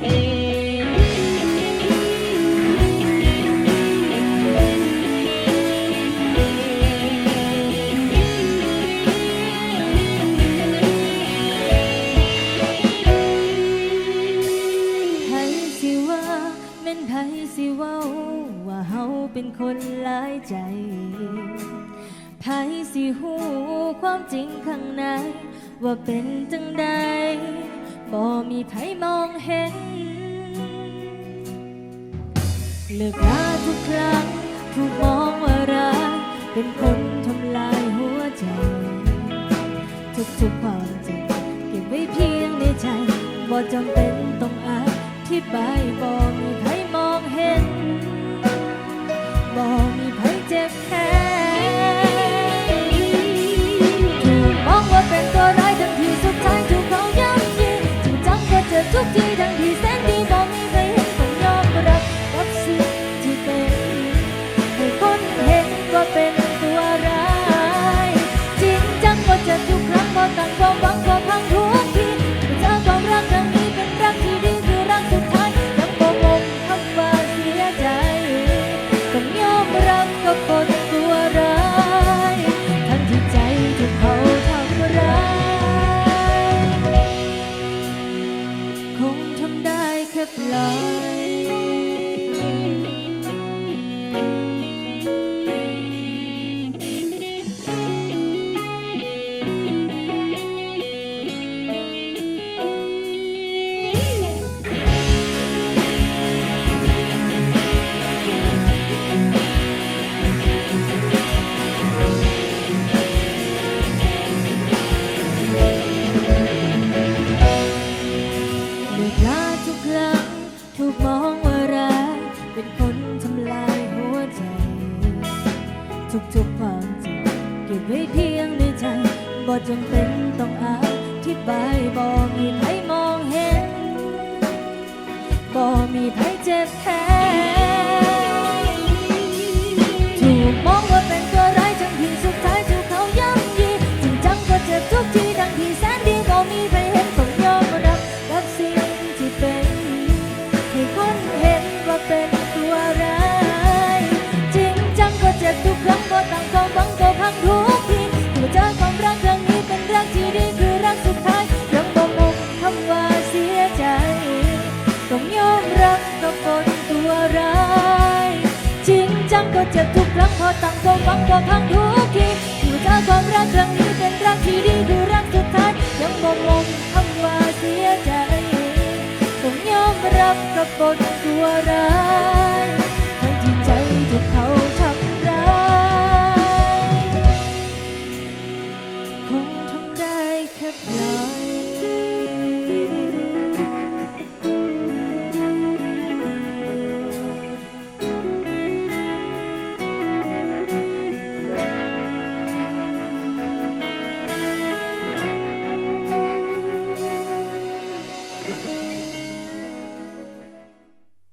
ไผสิว่าแม่นไผสิเว้า ว่าเฮาเป็นคนหลายใจไผสิหูความจริงข้างใน ว่าเป็นจังใด บ่มีไผมองเห็น เลิกลาทุกครั้งถูกมองว่ารักเป็นคนทำลายหัวใจ ทุกๆความจริงเก็บไว้เพียงในใจบ่จำเป็นต้องอธิบายบ่มีใครมอง ถูกมองว่าร้ายเป็นคนทำลายหัวใจ ทุกๆความจริงเก็บไว้เพียงในใจบ่จำเป็นต้องอธิบายบ่มีใครมองเห็นบ่มีใครเจ็บแค่ ริงจังก็เจ็บทุกครั้งพอตั้งควฟังก็พังทุกทีอยู่เจอความรักครั้งนี้เป็นรักที่ดีคือรักสุดท้ายยังบ่งงคำว่าเสียใจต้องยอมรับกับบทตัวร้าย